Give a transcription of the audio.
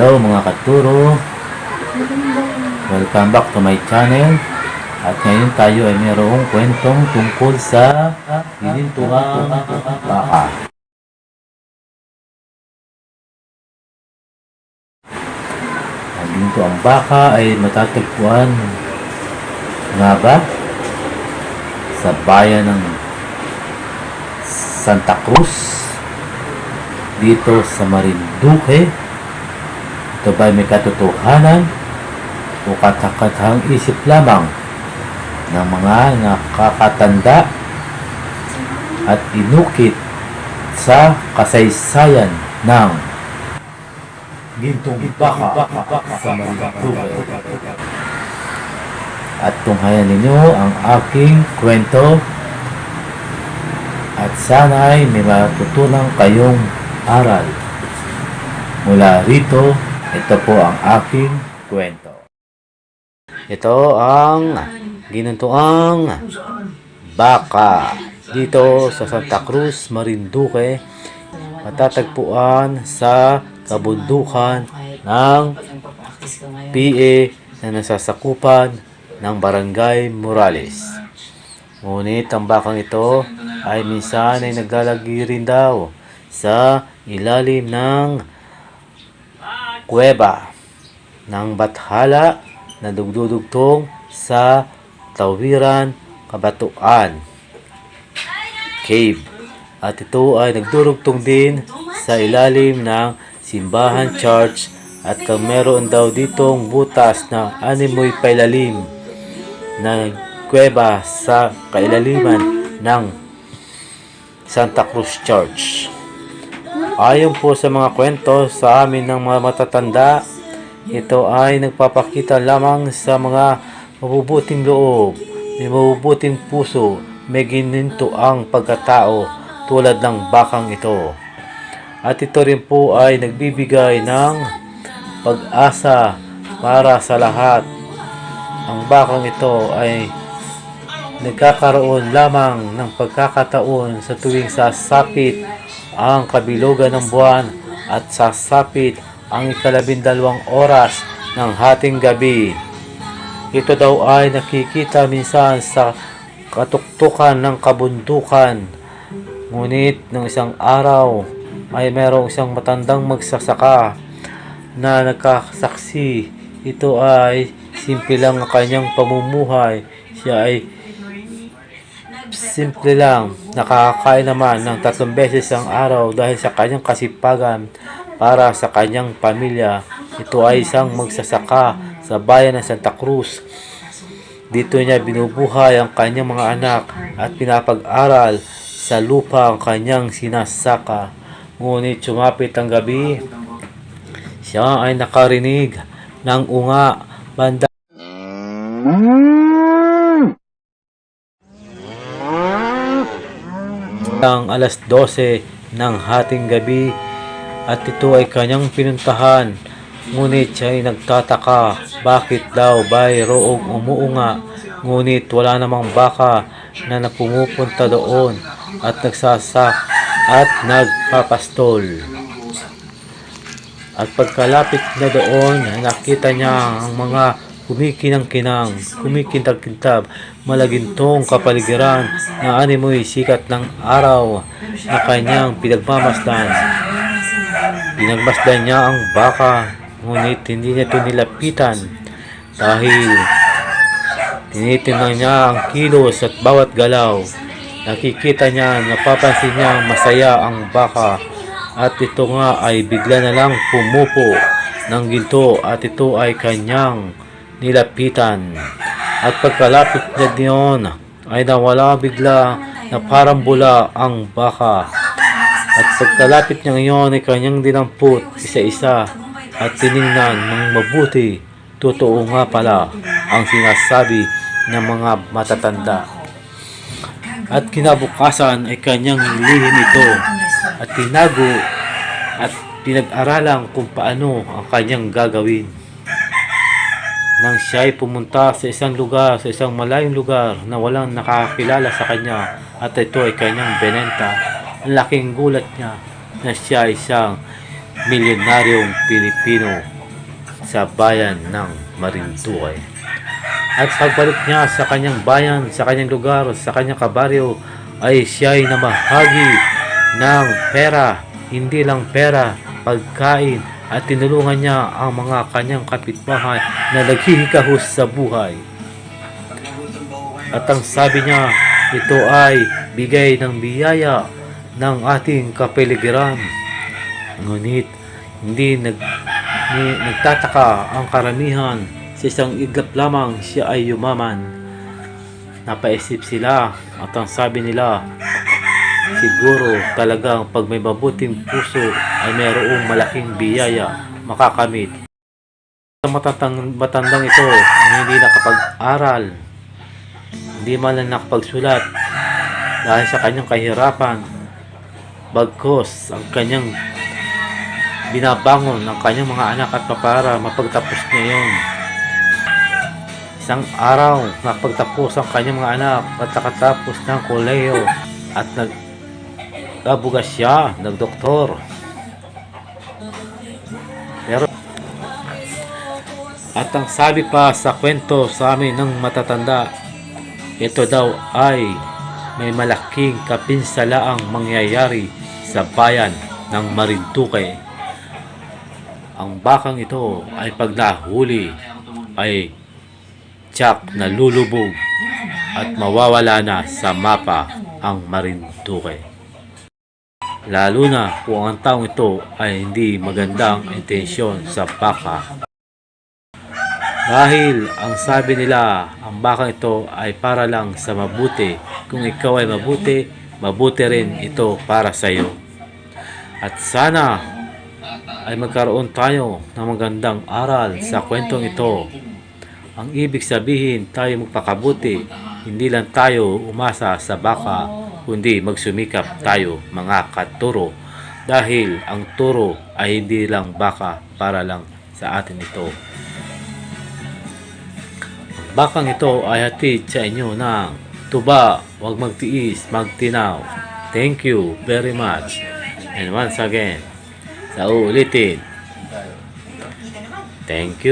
Hello mga katuro. Welcome back to my channel. At ngayon tayo ay mayroong kwentong tungkol sa ginintuang baka. Ang ginintuang baka ay matatagpuan nga ba sa bayan ng Santa Cruz dito sa Marinduque. Ito ba may katotohanan o katakatahang isip lamang ng mga nakakatanda at inukit sa kasaysayan ng gintong baka sa Marinduque. At tunghayan ninyo ang aking kwento at sana'y may matutunan kayong aral. Mula rito, ito po ang aking kwento. Ito ang ginuntuang baka dito sa Santa Cruz, Marinduque. Matatagpuan sa kabundukan ng PA na nasasakupan ng Barangay Morales. Ngunit ang bakang ito ay minsan ay naglalagi rin daw sa ilalim ng kuweba ng bathala na dugdudugtong sa Tawiran, Kabatuan Cave. At ito ay nagdurugtong din sa ilalim ng Simbahan Church at meron daw ditong butas na animoy pailalim na kuweba sa kailaliman ng Santa Cruz Church. Ayon po sa mga kwento sa amin ng mga matatanda, ito ay nagpapakita lamang sa mga mabubuting loob, may mabubuting puso, may gininto ang pagkatao tulad ng bakang ito. At ito rin po ay nagbibigay ng pag-asa para sa lahat. Ang bakang ito ay nagkakaroon lamang ng pagkakataon sa tuwing sasapit ang kabilugan ng buwan at sasapit ang ikalabindalawang oras ng hating gabi. Ito daw ay nakikita minsan sa katuktukan ng kabundukan. Ngunit ng isang araw ay merong isang matandang magsasaka na nagkasaksi. Ito ay simple lang ang kanyang pamumuhay. Siya ay simple lang nakakakain naman ng tatlong beses ang araw dahil sa kanyang kasipagan para sa kanyang pamilya. Ito ay isang magsasaka sa bayan ng Santa Cruz. Dito niya binubuhay ang kanyang mga anak at pinapag-aral sa lupa ang kanyang sinasaka. Ngunit sumapit ang gabi, siya ay nakarinig ng unga banda ang alas 12 ng hating gabi at ito ay kanyang pinuntahan. Ngunit siya ay nagtataka bakit daw bayroong umuunga ngunit wala namang baka na napumupunta doon at nagsasak at nagpapastol. At pagkalapit na doon, nakita niya ang mga kumikinang-kinang, kumikintab-kintab, malagintong kapaligiran na animoy sikat ng araw na kanyang pinagmamasdan. Pinagmasdan niya ang baka, ngunit hindi niya ito nilapitan dahil tinitingnan niya ang kilos at bawat galaw. Nakikita niya, napapansin niya masaya ang baka at ito nga ay bigla na lang pumupo ng ginto at ito ay kanyang nilapitan. At pagkalapit niya diyon ay nawala bigla na parang bula ang baka. At pagkalapit niya ngayon ay kanyang dinamput isa-isa at tiningnan ng mabuti. Totoo nga pala ang sinasabi ng mga matatanda. At kinabukasan ay kanyang lihim ito at tinago at pinag-aralan kung paano ang kanyang gagawin. Nang siya ay pumunta sa isang lugar, sa isang malayong lugar na walang nakakilala sa kanya at ito ay kanyang benenta, laking gulat niya na siya ay isang milyonaryong Pilipino sa bayan ng Marinduque. At pagbalik niya sa kanyang bayan, sa kanyang lugar, sa kanyang kabaryo, ay siya'y namahagi ng pera, hindi lang pera, pagkain, at tinulungan niya ang mga kanyang kapitbahay na naghihikahos sa buhay. At ang sabi niya, ito ay bigay ng biyaya ng ating kapeligiran. Ngunit hindi nag, ni, nagtataka ang karamihan sa isang iglap lamang siya ay yumaman. Napaisip sila at ang sabi nila, siguro talagang pag may mabuting puso ay mayroong malaking biyaya makakamit. Sa matatang, matandang ito ang hindi nakapag-aral, hindi man lang nakapagsulat dahil sa kanyang kahirapan, bagkos ang kanyang binabangon ng kanyang mga anak at para mapagtapos niya yun. Isang araw, napagtapos ang kanyang mga anak at nakatapos ng koleyo at nag nabugas siya, nagdoktor. At ang sabi pa sa kwento sa amin ng matatanda, ito daw ay may malaking kapinsalaang mangyayari sa bayan ng Marinduque. Ang bakang ito ay pag nahuli ay tsak na lulubog at mawawala na sa mapa ang Marinduque. Lalo na kung ang taong ito ay hindi magandang intensyon sa baka. Dahil ang sabi nila, ang bakang ito ay para lang sa mabuti. Kung ikaw ay mabuti, mabuti rin ito para sa iyo. At sana ay magkaroon tayo ng magandang aral sa kwentong ito. Ang ibig sabihin tayo magpakabuti, hindi lang tayo umasa sa baka, kundi magsumikap tayo mga katuro. Dahil ang turo ay hindi lang baka para lang sa atin ito. Bakang ito ay hatid sa inyo ng tuba, huwag magtiis, magtinaw. Thank you very much. And once again, sa uulitin. Thank you.